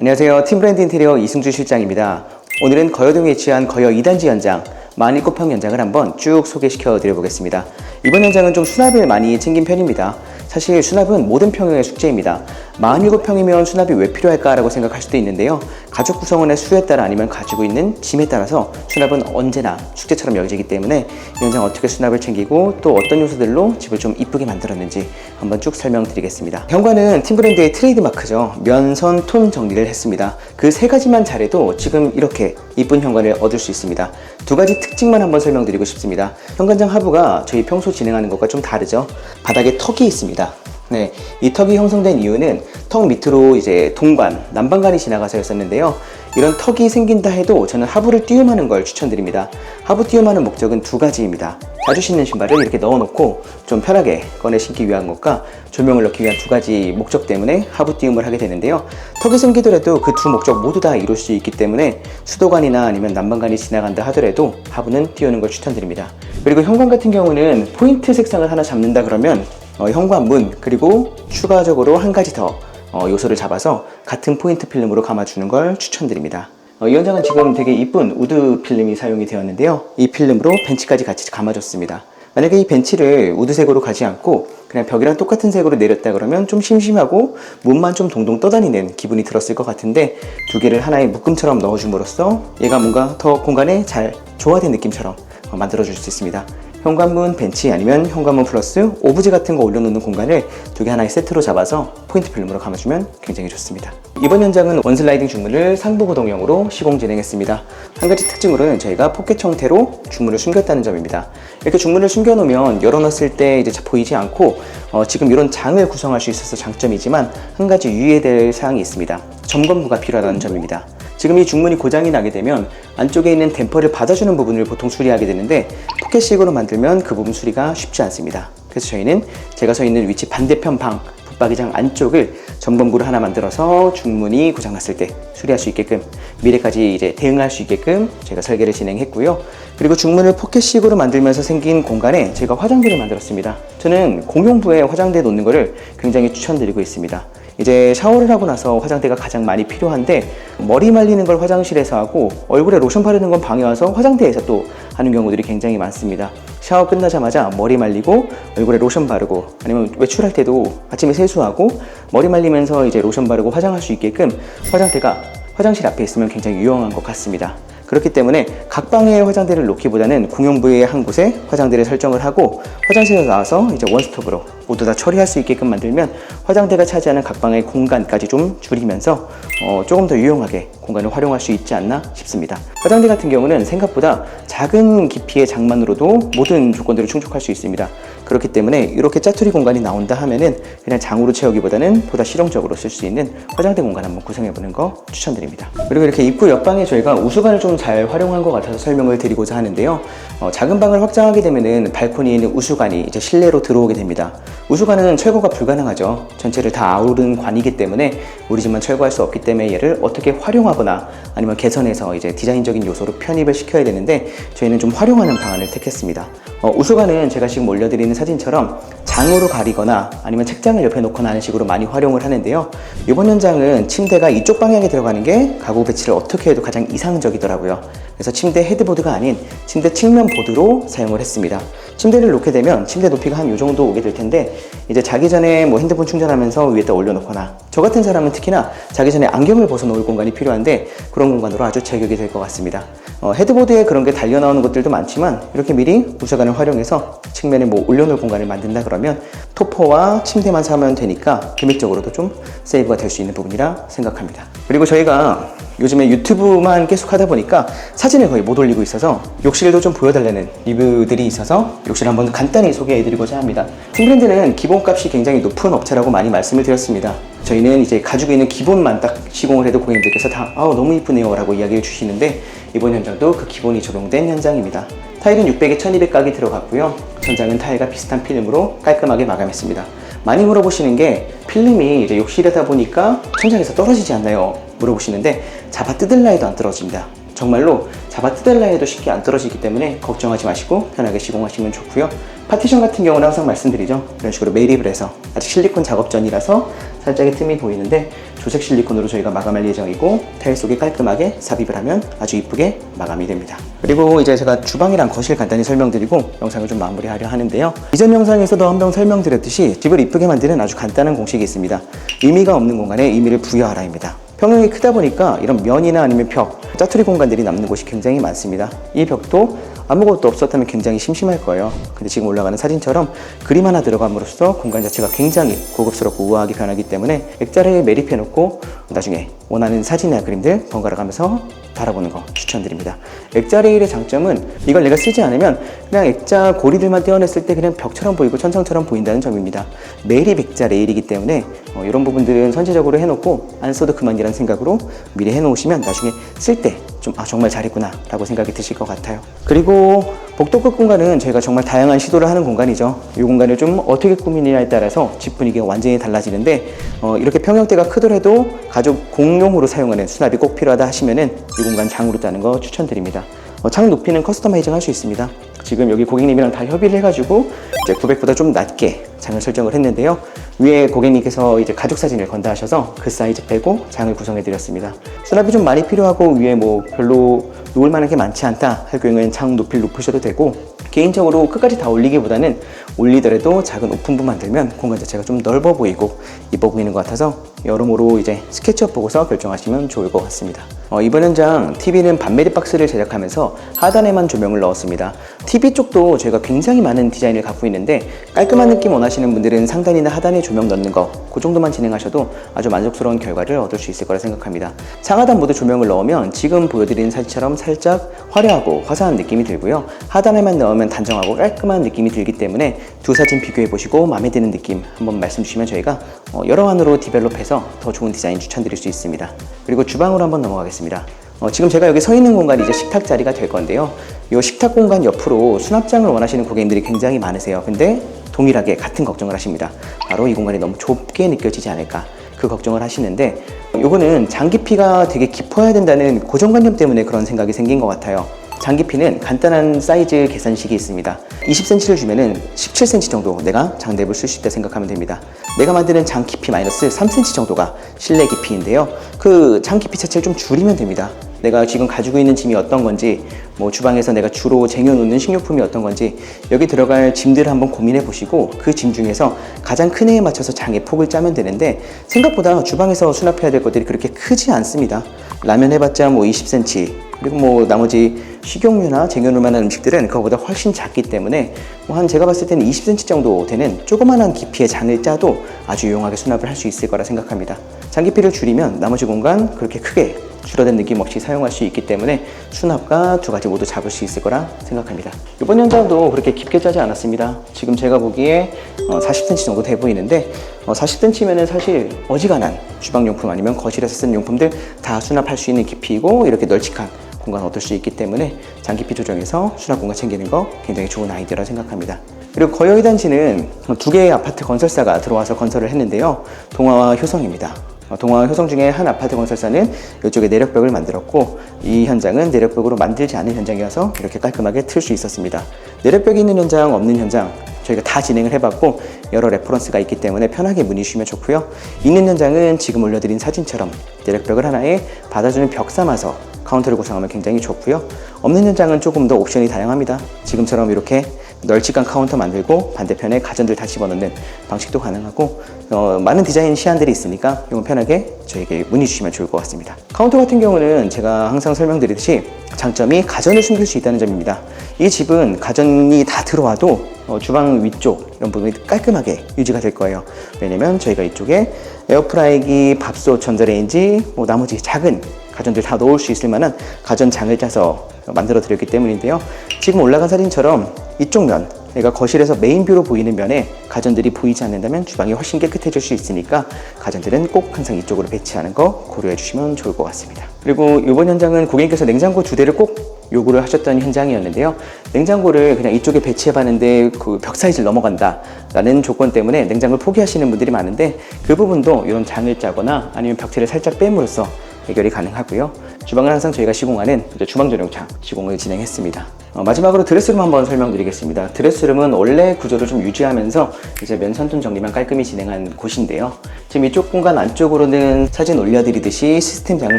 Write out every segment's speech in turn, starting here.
안녕하세요. 팀브랜드 인테리어 이승주 실장입니다. 오늘은 거여동에 위치한 거여 2단지 현장 47평 현장을 한번 쭉 소개시켜 드려보겠습니다. 이번 현장은 좀 수납을 많이 챙긴 편입니다. 사실 수납은 모든 평형의 숙제입니다. 47평이면 수납이 왜 필요할까라고 생각할 수도 있는데요. 가족 구성원의 수에 따라 아니면 가지고 있는 짐에 따라서 수납은 언제나 숙제처럼 여겨지기 때문에 이 현장 어떻게 수납을 챙기고 또 어떤 요소들로 집을 좀 이쁘게 만들었는지 한번 쭉 설명드리겠습니다. 현관은 팀브랜드의 트레이드 마크죠. 면선 톤 정리를 했습니다. 그 세 가지만 잘해도 지금 이렇게 이쁜 현관을 얻을 수 있습니다. 두 가지 특징만 한번 설명드리고 싶습니다. 현관장 하부가 저희 평소 진행하는 것과 좀 다르죠. 바닥에 턱이 있습니다. 네, 이 턱이 형성된 이유는 턱 밑으로 이제 동관, 난방관이 지나가서였었는데요. 이런 턱이 생긴다 해도 저는 하부를 띄움하는 걸 추천드립니다. 하부 띄움하는 목적은 두 가지입니다. 자주 신는 신발을 이렇게 넣어놓고 좀 편하게 꺼내 신기 위한 것과 조명을 넣기 위한 두 가지 목적 때문에 하부 띄움을 하게 되는데요. 턱이 생기더라도 그 두 목적 모두 다 이룰 수 있기 때문에 수도관이나 아니면 난방관이 지나간다 하더라도 하부는 띄우는 걸 추천드립니다. 그리고 현관 같은 경우는 포인트 색상을 하나 잡는다 그러면 어, 현관문 그리고 추가적으로 한 가지 더 어, 요소를 잡아서 같은 포인트 필름으로 감아주는 걸 추천드립니다. 어, 이 현장은 지금 되게 이쁜 우드 필름이 사용이 되었는데요. 이 필름으로 벤치까지 같이 감아줬습니다. 만약에 이 벤치를 우드색으로 가지 않고 그냥 벽이랑 똑같은 색으로 내렸다 그러면 좀 심심하고 문만 좀 동동 떠다니는 기분이 들었을 것 같은데 두 개를 하나의 묶음처럼 넣어줌으로써 얘가 뭔가 더 공간에 잘 조화된 느낌처럼 어, 만들어줄 수 있습니다. 현관문 벤치 아니면 현관문 플러스 오브제 같은 거 올려놓는 공간을 두 개 하나의 세트로 잡아서 포인트 필름으로 감아주면 굉장히 좋습니다. 이번 현장은 원슬라이딩 중문을 상부 구동형으로 시공 진행했습니다. 한 가지 특징으로는 저희가 포켓 형태로 중문을 숨겼다는 점입니다. 이렇게 중문을 숨겨놓으면 열어놨을 때 이제 보이지 않고 어, 지금 이런 장을 구성할 수 있어서 장점이지만 한 가지 유의해야 될 사항이 있습니다. 점검부가 필요하다는 점입니다. 지금 이 중문이 고장이 나게 되면 안쪽에 있는 댐퍼를 받아주는 부분을 보통 수리하게 되는데 포켓식으로 만들면 그 부분 수리가 쉽지 않습니다. 그래서 저희는 제가 서 있는 위치 반대편 방 붙박이장 안쪽을 점검구를 하나 만들어서 중문이 고장났을 때 수리할 수 있게끔 미래까지 이제 대응할 수 있게끔 제가 설계를 진행했고요. 그리고 중문을 포켓식으로 만들면서 생긴 공간에 제가 화장대를 만들었습니다. 저는 공용부에 화장대 놓는 것을 굉장히 추천드리고 있습니다. 이제 샤워를 하고 나서 화장대가 가장 많이 필요한데 머리 말리는 걸 화장실에서 하고 얼굴에 로션 바르는 건 방에 와서 화장대에서 또 하는 경우들이 굉장히 많습니다. 샤워 끝나자마자 머리 말리고 얼굴에 로션 바르고 아니면 외출할 때도 아침에 세수하고 머리 말리면서 이제 로션 바르고 화장할 수 있게끔 화장대가 화장실 앞에 있으면 굉장히 유용한 것 같습니다. 그렇기 때문에 각 방에 화장대를 놓기보다는 공용부의 한 곳에 화장대를 설정을 하고 화장실에서 나와서 이제 원스톱으로 모두 다 처리할 수 있게끔 만들면 화장대가 차지하는 각 방의 공간까지 좀 줄이면서 어, 조금 더 유용하게 공간을 활용할 수 있지 않나 싶습니다. 화장대 같은 경우는 생각보다 작은 깊이의 장만으로도 모든 조건들을 충족할 수 있습니다. 그렇기 때문에 이렇게 짜투리 공간이 나온다 하면은 그냥 장으로 채우기보다는 보다 실용적으로 쓸 수 있는 화장대 공간 한번 구성해 보는 거 추천드립니다. 그리고 이렇게 입구 옆방에 저희가 우수관을 좀 잘 활용한 것 같아서 설명을 드리고자 하는데요. 어, 작은 방을 확장하게 되면은 발코니에 있는 우수관이 이제 실내로 들어오게 됩니다. 우수관은 철거가 불가능하죠. 전체를 다 아우른 관이기 때문에 우리 집만 철거할 수 없기 때문에 얘를 어떻게 활용하거나 아니면 개선해서 이제 디자인적인 요소로 편입을 시켜야 되는데 저희는 좀 활용하는 방안을 택했습니다. 어, 우수관은 제가 지금 올려드리는 사진처럼 장으로 가리거나 아니면 책장을 옆에 놓거나 하는 식으로 많이 활용을 하는데요. 이번 현장은 침대가 이쪽 방향에 들어가는 게 가구 배치를 어떻게 해도 가장 이상적이더라고요. 그래서 침대 헤드보드가 아닌 침대 측면 보드로 사용을 했습니다. 침대를 놓게 되면 침대 높이가 한 이 정도 오게 될 텐데 이제 자기 전에 뭐 핸드폰 충전하면서 위에다 올려놓거나 저 같은 사람은 특히나 자기 전에 안경을 벗어놓을 공간이 필요한데 그런 공간으로 아주 제격이 될 것 같습니다. 어, 헤드보드에 그런 게 달려 나오는 것들도 많지만 이렇게 미리 우사관을 활용해서 측면에 뭐 올려놓을 공간을 만든다 그러면 토퍼와 침대만 사면 되니까 금액적으로도 좀 세이브가 될 수 있는 부분이라 생각합니다. 그리고 저희가 요즘에 유튜브만 계속 하다 보니까 사진을 거의 못 올리고 있어서 욕실도 좀 보여달라는 리뷰들이 있어서 욕실 한번 간단히 소개해드리고자 합니다. 팀브랜드는 기본값이 굉장히 높은 업체라고 많이 말씀을 드렸습니다. 저희는 이제 가지고 있는 기본만 딱 시공을 해도 고객님들께서 다 아우 너무 이쁘네요 라고 이야기해 주시는데 이번 현장도 그 기본이 적용된 현장입니다. 타일은 600에 1200 각이 들어갔고요. 천장은 타일과 비슷한 필름으로 깔끔하게 마감했습니다. 많이 물어보시는 게 필름이 이제 욕실이다 보니까 천장에서 떨어지지 않나요? 물어보시는데 잡아 뜯을라 해도 안 떨어집니다. 정말로 잡아 뜯을라 해도 쉽게 안 떨어지기 때문에 걱정하지 마시고 편하게 시공하시면 좋고요. 파티션 같은 경우는 항상 말씀드리죠. 이런 식으로 매립을 해서 아직 실리콘 작업 전이라서 살짝의 틈이 보이는데 조색 실리콘으로 저희가 마감할 예정이고 타일 속에 깔끔하게 삽입을 하면 아주 이쁘게 마감이 됩니다. 그리고 이제 제가 주방이랑 거실 간단히 설명드리고 영상을 좀 마무리하려 하는데요. 이전 영상에서도 한번 설명드렸듯이 집을 이쁘게 만드는 아주 간단한 공식이 있습니다. 의미가 없는 공간에 의미를 부여하라입니다. 평형이 크다 보니까 이런 면이나 아니면 벽, 짜투리 공간들이 남는 곳이 굉장히 많습니다. 이 벽도 아무것도 없었다면 굉장히 심심할 거예요. 근데 지금 올라가는 사진처럼 그림 하나 들어감으로써 공간 자체가 굉장히 고급스럽고 우아하게 변하기 때문에 액자를 매립해놓고 나중에 원하는 사진이나 그림들 번갈아 가면서 바라보는 거 추천드립니다. 액자 레일의 장점은 이걸 내가 쓰지 않으면 그냥 액자 고리들만 떼어냈을 때 그냥 벽처럼 보이고 천장처럼 보인다는 점입니다. 매립 액자 레일이기 때문에 어, 이런 부분들은 선제적으로 해놓고 안 써도 그만이라는 생각으로 미리 해놓으시면 나중에 쓸때 좀 아 정말 잘했구나 라고 생각이 드실 것 같아요. 그리고 복도 끝 공간은 저희가 정말 다양한 시도를 하는 공간이죠. 이 공간을 좀 어떻게 꾸미느냐에 따라서 집 분위기가 완전히 달라지는데 어, 이렇게 평형대가 크더라도 가족 공용으로 사용하는 수납이 꼭 필요하다 하시면은 이 공간 장으로 따는 거 추천드립니다. 어, 창 높이는 커스터마이징 할 수 있습니다. 지금 여기 고객님이랑 다 협의를 해가지고 이제 900보다 좀 낮게 장을 설정을 했는데요. 위에 고객님께서 이제 가족 사진을 건다 하셔서 그 사이즈 빼고 장을 구성해 드렸습니다. 수납이 좀 많이 필요하고 위에 뭐 별로 놓을 만한 게 많지 않다 할 경우에는 장 높이를 높으셔도 되고 개인적으로 끝까지 다 올리기보다는 올리더라도 작은 오픈부 만들면 공간 자체가 좀 넓어 보이고 이뻐 보이는 것 같아서 여러모로 이제 스케치업 보고서 결정하시면 좋을 것 같습니다. 어, 이번 현장 TV는 반매립 박스를 제작하면서 하단에만 조명을 넣었습니다. TV 쪽도 저희가 굉장히 많은 디자인을 갖고 있는데 깔끔한 느낌 원하시는 분들은 상단이나 하단에 조명 넣는 거 그 정도만 진행하셔도 아주 만족스러운 결과를 얻을 수 있을 거라 생각합니다. 상하단 모두 조명을 넣으면 지금 보여드린 사진처럼 살짝 화려하고 화사한 느낌이 들고요. 하단에만 넣으면 단정하고 깔끔한 느낌이 들기 때문에 두 사진 비교해 보시고 마음에 드는 느낌 한번 말씀 주시면 저희가 어, 여러 안으로 디벨롭해서 더 좋은 디자인 추천드릴 수 있습니다. 그리고 주방으로 한번 넘어가겠습니다. 어, 지금 제가 여기 서 있는 공간이 이제 식탁 자리가 될 건데요. 이 식탁 공간 옆으로 수납장을 원하시는 고객님들이 굉장히 많으세요. 근데 동일하게 같은 걱정을 하십니다. 바로 이 공간이 너무 좁게 느껴지지 않을까. 그 걱정을 하시는데 요거는 장 깊이가 되게 깊어야 된다는 고정관념 때문에 그런 생각이 생긴 것 같아요. 장 깊이는 간단한 사이즈 계산식이 있습니다. 20cm를 주면은 17cm 정도 내가 장대입을 쓸수 있다 생각하면 됩니다. 내가 만드는 장 깊이 마이너스 3cm 정도가 실내 깊이인데요. 그장 깊이 자체를 좀 줄이면 됩니다. 내가 지금 가지고 있는 짐이 어떤 건지, 뭐 주방에서 내가 주로 쟁여놓는 식료품이 어떤 건지, 여기 들어갈 짐들을 한번 고민해 보시고 그 짐 중에서 가장 큰 애에 맞춰서 장의 폭을 짜면 되는데 생각보다 주방에서 수납해야 될 것들이 그렇게 크지 않습니다. 라면 해봤자 뭐 20cm, 그리고 뭐 나머지 식용유나 쟁여놓을 만한 음식들은 그거보다 훨씬 작기 때문에 뭐 한 제가 봤을 때는 20cm 정도 되는 조그만한 깊이의 장을 짜도 아주 유용하게 수납을 할 수 있을 거라 생각합니다. 장 깊이를 줄이면 나머지 공간 그렇게 크게 줄어든 느낌 없이 사용할 수 있기 때문에 수납과 두 가지 모두 잡을 수 있을 거라 생각합니다. 이번 현장도 그렇게 깊게 짜지 않았습니다. 지금 제가 보기에 어, 40cm 정도 돼 보이는데 어, 40cm면은 사실 어지간한 주방용품 아니면 거실에서 쓰는 용품들 다 수납할 수 있는 깊이이고 이렇게 널찍한 공간 얻을 수 있기 때문에 장 깊이 조정해서 수납 공간 챙기는 거 굉장히 좋은 아이디어라 생각합니다. 그리고 거여이 단지는 두 개의 아파트 건설사가 들어와서 건설을 했는데요. 동화와 효성입니다. 어, 동화 효성 중에 한 아파트 건설사는 이쪽에 내력벽을 만들었고 이 현장은 내력벽으로 만들지 않은 현장이어서 이렇게 깔끔하게 틀 수 있었습니다. 내력벽이 있는 현장, 없는 현장 저희가 다 진행을 해봤고 여러 레퍼런스가 있기 때문에 편하게 문의 주시면 좋고요. 있는 현장은 지금 올려드린 사진처럼 내력벽을 하나에 받아주는 벽 삼아서 카운터를 구성하면 굉장히 좋고요. 없는 현장은 조금 더 옵션이 다양합니다. 지금처럼 이렇게 널찍한 카운터 만들고 반대편에 가전들 다 집어넣는 방식도 가능하고 어, 많은 디자인 시안들이 있으니까 이건 편하게 저에게 문의 주시면 좋을 것 같습니다. 카운터 같은 경우는 제가 항상 설명드리듯이 장점이 가전을 숨길 수 있다는 점입니다. 이 집은 가전이 다 들어와도 어, 주방 위쪽 이런 부분이 깔끔하게 유지가 될 거예요. 왜냐면 저희가 이쪽에 에어프라이기, 밥솥, 전자레인지, 뭐 나머지 작은 가전들 다 넣을 수 있을 만한 가전장을 짜서 만들어 드렸기 때문인데요. 지금 올라간 사진처럼 이쪽 면, 내가 거실에서 메인뷰로 보이는 면에 가전들이 보이지 않는다면 주방이 훨씬 깨끗해질 수 있으니까 가전들은 꼭 항상 이쪽으로 배치하는 거 고려해 주시면 좋을 것 같습니다. 그리고 이번 현장은 고객님께서 냉장고 두 대를 꼭 요구를 하셨던 현장이었는데요. 냉장고를 그냥 이쪽에 배치해 봤는데 그 벽 사이즈를 넘어간다 라는 조건 때문에 냉장고를 포기하시는 분들이 많은데 그 부분도 이런 장을 짜거나 아니면 벽체를 살짝 뺨으로써 해결이 가능하고요. 주방은 항상 저희가 시공하는 주방 전용창 시공을 진행했습니다. 어, 마지막으로 드레스룸 한번 설명드리겠습니다. 드레스룸은 원래 구조를 좀 유지하면서 이제 면선톤 정리만 깔끔히 진행한 곳인데요. 지금 이쪽 공간 안쪽으로는 사진 올려드리듯이 시스템장을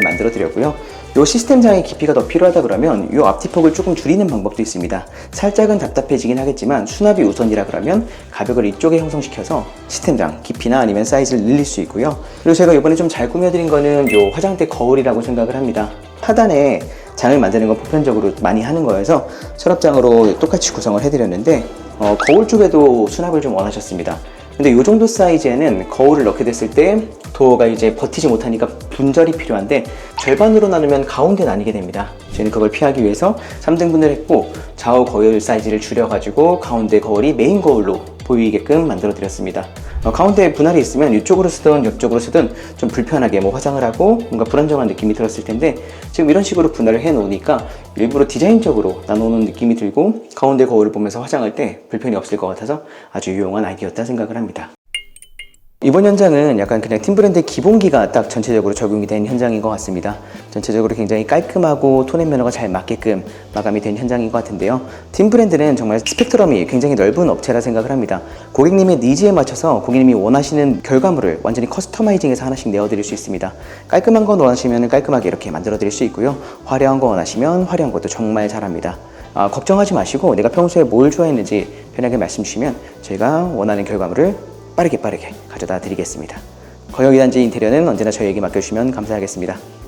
만들어 드렸고요. 이 시스템장의 깊이가 더 필요하다 그러면 이 앞뒤폭을 조금 줄이는 방법도 있습니다. 살짝은 답답해지긴 하겠지만 수납이 우선이라 그러면 가벽을 이쪽에 형성시켜서 시스템장 깊이나 아니면 사이즈를 늘릴 수 있고요. 그리고 제가 이번에 좀 잘 꾸며드린 거는 이 화장대 거울이라고 생각을 합니다. 하단에 장을 만드는 건 보편적으로 많이 하는 거여서 서랍장으로 똑같이 구성을 해드렸는데 어, 거울 쪽에도 수납을 좀 원하셨습니다. 근데 이 정도 사이즈에는 거울을 넣게 됐을 때 도어가 이제 버티지 못하니까 분절이 필요한데 절반으로 나누면 가운데 나뉘게 됩니다. 저희는 그걸 피하기 위해서 3등분을 했고 좌우 거울 사이즈를 줄여가지고 가운데 거울이 메인 거울로 보이게끔 만들어 드렸습니다. 어, 가운데 분할이 있으면 이쪽으로 쓰든 옆쪽으로 쓰든 좀 불편하게 뭐 화장을 하고 뭔가 불안정한 느낌이 들었을 텐데 지금 이런 식으로 분할을 해 놓으니까 일부러 디자인적으로 나누는 느낌이 들고 가운데 거울을 보면서 화장할 때 불편이 없을 것 같아서 아주 유용한 아이디어였다 생각을 합니다. 이번 현장은 약간 그냥 팀 브랜드의 기본기가 딱 전체적으로 적용이 된 현장인 것 같습니다. 전체적으로 굉장히 깔끔하고 톤앤 매너가 잘 맞게끔 마감이 된 현장인 것 같은데요. 팀 브랜드는 정말 스펙트럼이 굉장히 넓은 업체라 생각을 합니다. 고객님의 니즈에 맞춰서 고객님이 원하시는 결과물을 완전히 커스터마이징해서 하나씩 내어드릴 수 있습니다. 깔끔한 거 원하시면 깔끔하게 이렇게 만들어드릴 수 있고요. 화려한 거 원하시면 화려한 것도 정말 잘합니다. 아, 걱정하지 마시고 내가 평소에 뭘 좋아했는지 편하게 말씀 주시면 저희가 원하는 결과물을 빠르게 빠르게 가져다 드리겠습니다. 거역 2단지 인테리어는 언제나 저희에게 맡겨주시면 감사하겠습니다.